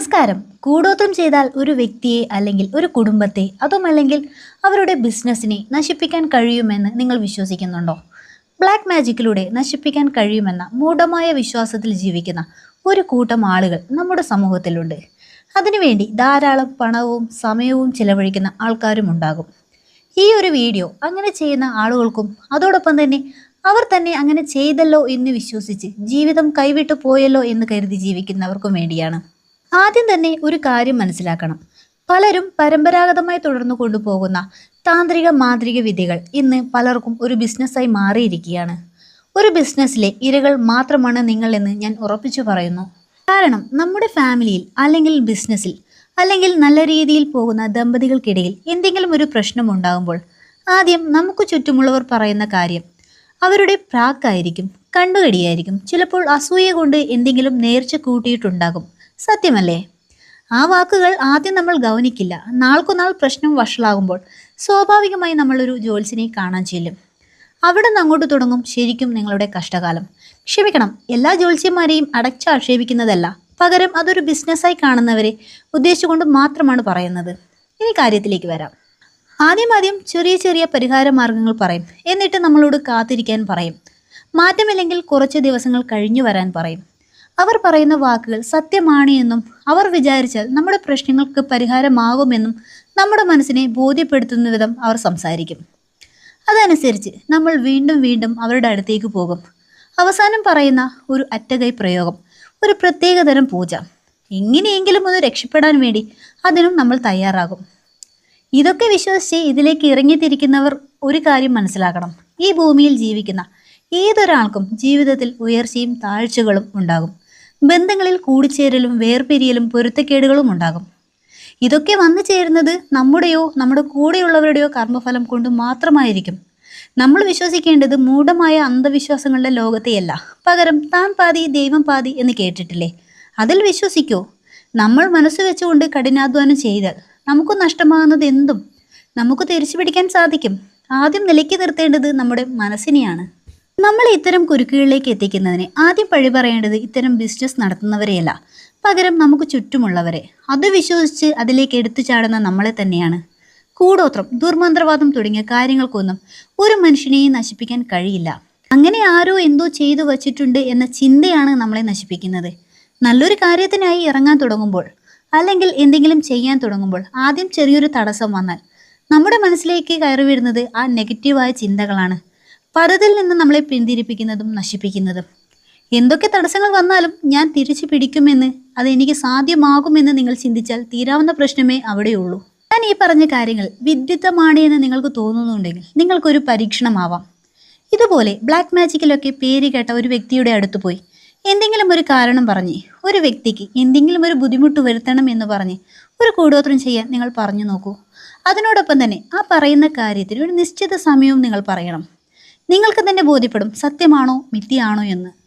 നമസ്കാരം. കൂടോത്രം ചെയ്താൽ ഒരു വ്യക്തിയെ അല്ലെങ്കിൽ ഒരു കുടുംബത്തെ അതുമല്ലെങ്കിൽ അവരുടെ ബിസിനസ്സിനെ നശിപ്പിക്കാൻ കഴിയുമെന്ന് നിങ്ങൾ വിശ്വസിക്കുന്നുണ്ടോ? ബ്ലാക്ക് മാജിക്കിലൂടെ നശിപ്പിക്കാൻ കഴിയുമെന്ന മൂഢമായ വിശ്വാസത്തിൽ ജീവിക്കുന്ന ഒരു കൂട്ടം ആളുകൾ നമ്മുടെ സമൂഹത്തിലുണ്ട്. അതിനുവേണ്ടി ധാരാളം പണവും സമയവും ചിലവഴിക്കുന്ന ആൾക്കാരും ഉണ്ടാകും. ഈ ഒരു വീഡിയോ അങ്ങനെ ചെയ്യുന്ന ആളുകൾക്കും അതോടൊപ്പം തന്നെ അവർ തന്നെ അങ്ങനെ ചെയ്തല്ലോ എന്ന് വിശ്വസിച്ച് ജീവിതം കൈവിട്ടു പോയല്ലോ എന്ന് കരുതി ജീവിക്കുന്നവർക്കും വേണ്ടിയാണ്. ആദ്യം തന്നെ ഒരു കാര്യം മനസ്സിലാക്കണം. പലരും പരമ്പരാഗതമായി തുടർന്നു കൊണ്ടുപോകുന്ന താന്ത്രിക മാന്ത്രിക വിദ്യകൾ ഇന്ന് പലർക്കും ഒരു ബിസിനസ്സായി മാറിയിരിക്കുകയാണ്. ഒരു ബിസിനസ്സിലെ ഇരകൾ മാത്രമാണ് നിങ്ങൾ എന്ന് ഞാൻ ഉറപ്പിച്ചു പറയുന്നു. കാരണം നമ്മുടെ ഫാമിലിയിൽ അല്ലെങ്കിൽ ബിസിനസ്സിൽ അല്ലെങ്കിൽ നല്ല രീതിയിൽ പോകുന്ന ദമ്പതികൾക്കിടയിൽ എന്തെങ്കിലും ഒരു പ്രശ്നം ഉണ്ടാകുമ്പോൾ ആദ്യം നമുക്ക് ചുറ്റുമുള്ളവർ പറയുന്ന കാര്യം അവരുടെ പ്രാക്കായിരിക്കും കണ്ടുകടിയായിരിക്കും ചിലപ്പോൾ അസൂയ കൊണ്ട് എന്തെങ്കിലും നേർച്ച കൂട്ടിയിട്ടുണ്ടാകും. സത്യമല്ലേ? ആ വാക്കുകൾ ആദ്യം നമ്മൾ ഗൗനിക്കില്ല. നാൾക്കുനാൾ പ്രശ്നം വഷളാകുമ്പോൾ സ്വാഭാവികമായി നമ്മളൊരു ജോത്സ്യനെ കാണാൻ ചെല്ലും. അവിടെ നിന്ന് അങ്ങോട്ട് തുടങ്ങും ശരിക്കും നിങ്ങളുടെ കഷ്ടകാലം. ക്ഷമിക്കണം എല്ലാ ജോത്സ്യന്മാരെയും അടച്ച ആക്ഷേപിക്കുന്നതല്ല പകരം അതൊരു ബിസിനസ്സായി കാണുന്നവരെ ഉദ്ദേശിച്ചുകൊണ്ട് മാത്രമാണ് പറയുന്നത്. ഇനി കാര്യത്തിലേക്ക് വരാം. ആദ്യം ആദ്യം ചെറിയ ചെറിയ പരിഹാര മാർഗങ്ങൾ പറയും. എന്നിട്ട് നമ്മളോട് കാത്തിരിക്കാൻ പറയും. മാറ്റമില്ലെങ്കിൽ കുറച്ച് ദിവസങ്ങൾ കഴിഞ്ഞു വരാൻ പറയും. അവർ പറയുന്ന വാക്കുകൾ സത്യമാണ് എന്നും അവർ വിചാരിച്ചാൽ നമ്മുടെ പ്രശ്നങ്ങൾക്ക് പരിഹാരമാകുമെന്നും നമ്മുടെ മനസ്സിനെ ബോധ്യപ്പെടുത്തുന്ന വിധം അവർ സംസാരിക്കും. അതനുസരിച്ച് നമ്മൾ വീണ്ടും വീണ്ടും അവരുടെ അടുത്തേക്ക് പോകും. അവസാനം പറയുന്ന ഒരു അറ്റകൈ പ്രയോഗം ഒരു പ്രത്യേകതരം പൂജ. എങ്ങനെയെങ്കിലും ഒന്ന് രക്ഷപ്പെടാൻ വേണ്ടി അതിനും നമ്മൾ തയ്യാറാകും. ഇതൊക്കെ വിശ്വസിച്ച് ഇതിലേക്ക് ഇറങ്ങിത്തിരിക്കുന്നവർ ഒരു കാര്യം മനസ്സിലാക്കണം. ഈ ഭൂമിയിൽ ജീവിക്കുന്ന ഏതൊരാൾക്കും ജീവിതത്തിൽ ഉയർച്ചയും താഴ്ചകളും ഉണ്ടാകും. ബന്ധങ്ങളിൽ കൂടിച്ചേരലും വേർപിരിയലും പൊരുത്തക്കേടുകളും ഉണ്ടാകും. ഇതൊക്കെ വന്നു ചേരുന്നത് നമ്മുടെയോ നമ്മുടെ കൂടെയുള്ളവരുടെയോ കർമ്മഫലം കൊണ്ട് മാത്രമായിരിക്കും. നമ്മൾ വിശ്വസിക്കേണ്ടത് മൂഢമായ അന്ധവിശ്വാസങ്ങളുടെ ലോകത്തെയല്ല. പകരം താൻ പാതി ദൈവം പാതി എന്ന് കേട്ടിട്ടില്ലേ? അതിൽ വിശ്വസിക്കൂ. നമ്മൾ മനസ്സ് വെച്ചുകൊണ്ട് കഠിനാധ്വാനം ചെയ്താൽ നമുക്ക് നഷ്ടമാകുന്നത് എന്തും? നമുക്ക് തിരിച്ചു പിടിക്കാൻ സാധിക്കും. ആദ്യം നിലയ്ക്ക് നിർത്തേണ്ടത് നമ്മുടെ മനസ്സിനെയാണ്. നമ്മൾ ഇത്തരം കുരുക്കുകളിലേക്ക് എത്തിക്കുന്നതിന് ആദ്യം പഴി പറയേണ്ടത് ഇത്തരം ബിസിനസ് നടത്തുന്നവരെയല്ല. പകരം നമുക്ക് ചുറ്റുമുള്ളവരെ. അത് വിശ്വസിച്ച് അതിലേക്ക് എടുത്തു ചാടുന്ന നമ്മളെ തന്നെയാണ്. കൂടോത്രം ദുർമന്ത്രവാദം തുടങ്ങിയ കാര്യങ്ങൾക്കൊന്നും ഒരു മനുഷ്യനെയും നശിപ്പിക്കാൻ കഴിയില്ല. അങ്ങനെ ആരോ എന്തോ ചെയ്തു വച്ചിട്ടുണ്ട് എന്ന ചിന്തയാണ് നമ്മളെ നശിപ്പിക്കുന്നത്. നല്ലൊരു കാര്യത്തിനായി ഇറങ്ങാൻ തുടങ്ങുമ്പോൾ അല്ലെങ്കിൽ എന്തെങ്കിലും ചെയ്യാൻ തുടങ്ങുമ്പോൾ ആദ്യം ചെറിയൊരു തടസ്സം വന്നാൽ നമ്മുടെ മനസ്സിലേക്ക് കയറി വരുന്നത് ആ നെഗറ്റീവായ ചിന്തകളാണ്. പലതിൽ നിന്ന് നമ്മളെ പിന്തിരിപ്പിക്കുന്നതും നശിപ്പിക്കുന്നതും. എന്തൊക്കെ തടസ്സങ്ങൾ വന്നാലും ഞാൻ തിരിച്ചു പിടിക്കുമെന്ന് അതെനിക്ക് സാധ്യമാകുമെന്ന് നിങ്ങൾ ചിന്തിച്ചാൽ തീരാവുന്ന പ്രശ്നമേ അവിടെയുള്ളൂ. ഞാൻ ഈ പറഞ്ഞ കാര്യങ്ങൾ വിദ്യുത്തമാണ് എന്ന് നിങ്ങൾക്ക് തോന്നുന്നുണ്ടെങ്കിൽ നിങ്ങൾക്കൊരു പരീക്ഷണമാവാം. ഇതുപോലെ ബ്ലാക്ക് മാജിക്കിലൊക്കെ പേര് കേട്ട ഒരു വ്യക്തിയുടെ അടുത്ത് പോയി. എന്തെങ്കിലും ഒരു കാരണം പറഞ്ഞ് ഒരു വ്യക്തിക്ക് എന്തെങ്കിലും ഒരു ബുദ്ധിമുട്ട് വരുത്തണം എന്ന് പറഞ്ഞ് ഒരു കൂടോത്രം ചെയ്യാൻ നിങ്ങൾ പറഞ്ഞു നോക്കൂ. അതിനോടൊപ്പം തന്നെ ആ പറയുന്ന കാര്യത്തിന് ഒരു നിശ്ചിത സമയവും നിങ്ങൾ പറയണം. നിങ്ങൾക്ക് തന്നെ ബോധ്യപ്പെടും. സത്യമാണോ? മിഥ്യയാണോ എന്ന്.